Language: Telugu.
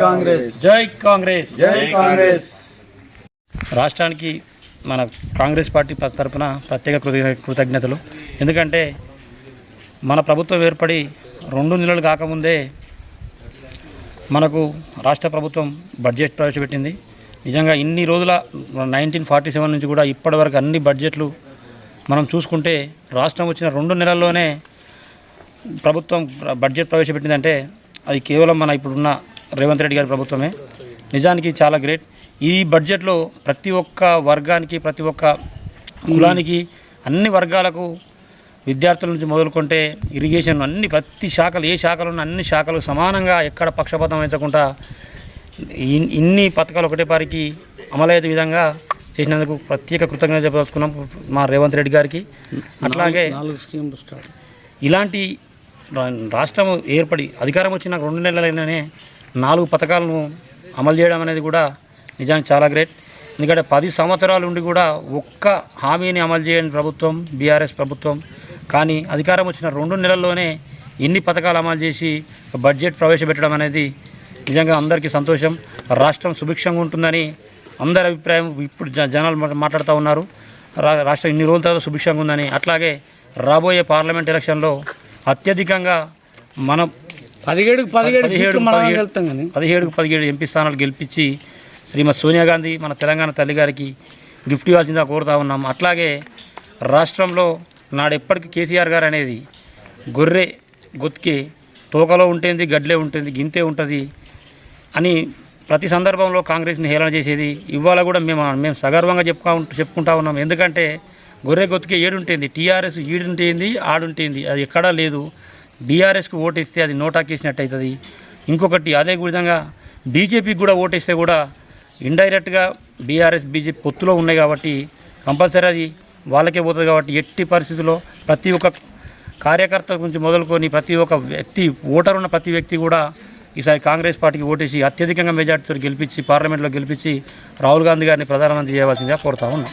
కాంగ్రెస్. జై కాంగ్రెస్. జై కాంగ్రెస్. రాష్ట్రానికి మన కాంగ్రెస్ పార్టీ తరపున ప్రత్యేక కృతజ్ఞ కృతజ్ఞతలు. ఎందుకంటే మన ప్రభుత్వం ఏర్పడి రెండు నెలలు కాకముందే మనకు రాష్ట్ర ప్రభుత్వం బడ్జెట్ ప్రవేశపెట్టింది. నిజంగా ఇన్ని రోజుల నైన్టీన్ ఫార్టీ సెవెన్ నుంచి కూడా ఇప్పటివరకు అన్ని బడ్జెట్లు మనం చూసుకుంటే రాష్ట్రం వచ్చిన రెండు నెలల్లోనే ప్రభుత్వం బడ్జెట్ ప్రవేశపెట్టిందంటే అది కేవలం మన ఇప్పుడున్న రేవంత్ రెడ్డి గారి ప్రభుత్వమే. నిజానికి చాలా గ్రేట్. ఈ బడ్జెట్లో ప్రతి ఒక్క వర్గానికి ప్రతి ఒక్క కులానికి అన్ని వర్గాలకు విద్యార్థుల నుంచి మొదలుకుంటే ఇరిగేషన్ అన్ని ప్రతి శాఖలు ఏ శాఖలు ఉన్న అన్ని శాఖలు సమానంగా ఎక్కడ పక్షపాతం వహించకుండా ఇన్- ఇన్ని పథకాలు ఒకటే పారికి అమలయ్యే విధంగా చేసినందుకు ప్రత్యేక కృతజ్ఞత చెప్పదలుచుకున్నాం మా రేవంత్ రెడ్డి గారికి. అట్లాగే ఇలాంటి రాష్ట్రం ఏర్పడి అధికారం వచ్చిన రెండు నెలలైననే నాలుగు పథకాలను అమలు చేయడం అనేది కూడా నిజానికి చాలా గ్రేట్. ఎందుకంటే పది సంవత్సరాలు ఉండి కూడా ఒక్క హామీని అమలు చేయని ప్రభుత్వం బీఆర్ఎస్ ప్రభుత్వం. కానీ అధికారం వచ్చిన రెండు నెలల్లోనే ఇన్ని పథకాలు అమలు చేసి బడ్జెట్ ప్రవేశపెట్టడం అనేది నిజంగా అందరికీ సంతోషం. రాష్ట్రం సుభిక్షంగా ఉంటుందని అందరి అభిప్రాయం ఇప్పుడు జ- జనాలు మాట్లాడుతూ ఉన్నారు. రా- రాష్ట్రం ఇన్ని రోజుల తర్వాత సుభిక్షంగా ఉందని. అట్లాగే రాబోయే పార్లమెంట్ ఎలక్షన్లో అత్యధికంగా మనం పదిహేడుకి పదిహేడు పదిహేడు వెళ్తాం కానీ. పదిహేడుకు పదిహేడు ఎంపీ స్థానాలు గెలిపించి శ్రీమతి సోనియా గాంధీ మన తెలంగాణ తల్లి గారికి గిఫ్ట్ ఇవ్వాల్సిందిగా కోరుతా ఉన్నాం. అట్లాగే రాష్ట్రంలో నాడు ఎప్పటికీ కేసీఆర్ గారు అనేది గొర్రె గొత్తికే తోకలో ఉంటుంది గడ్లే ఉంటుంది గింతే ఉంటుంది అని ప్రతి సందర్భంలో కాంగ్రెస్ని హేళన చేసేది. ఇవాళ కూడా మేము మేము సగర్వంగా చెప్పుకా చెప్పుకుంటా ఉన్నాం. ఎందుకంటే గొర్రె గొత్తికే ఏడుంటుంది టీఆర్ఎస్ ఈడుంటుంది ఆడుంటుంది. అది ఎక్కడా లేదు. బీఆర్ఎస్కి ఓటేస్తే అది నోటాకేసినట్టు అవుతుంది ఇంకొకటి అదే విధంగా బీజేపీకి కూడా ఓటేస్తే కూడా ఇండైరెక్ట్గా బీఆర్ఎస్ బీజేపీ పొత్తులో ఉన్నాయి కాబట్టి కంపల్సరీ అది వాళ్ళకే పోతుంది కాబట్టి ఎట్టి పరిస్థితుల్లో ప్రతి ఒక్క కార్యకర్త గురించి మొదలుకొని ప్రతి ఒక్క వ్యక్తి ఓటర్ ఉన్న ప్రతి వ్యక్తి కూడా ఈసారి కాంగ్రెస్ పార్టీకి ఓటేసి అత్యధికంగా మెజార్టీతో గెలిపించి పార్లమెంట్లో గెలిపించి రాహుల్ గాంధీ గారిని ప్రధానమంత్రి చేయవలసిందిగా కోరుతా ఉన్నాం.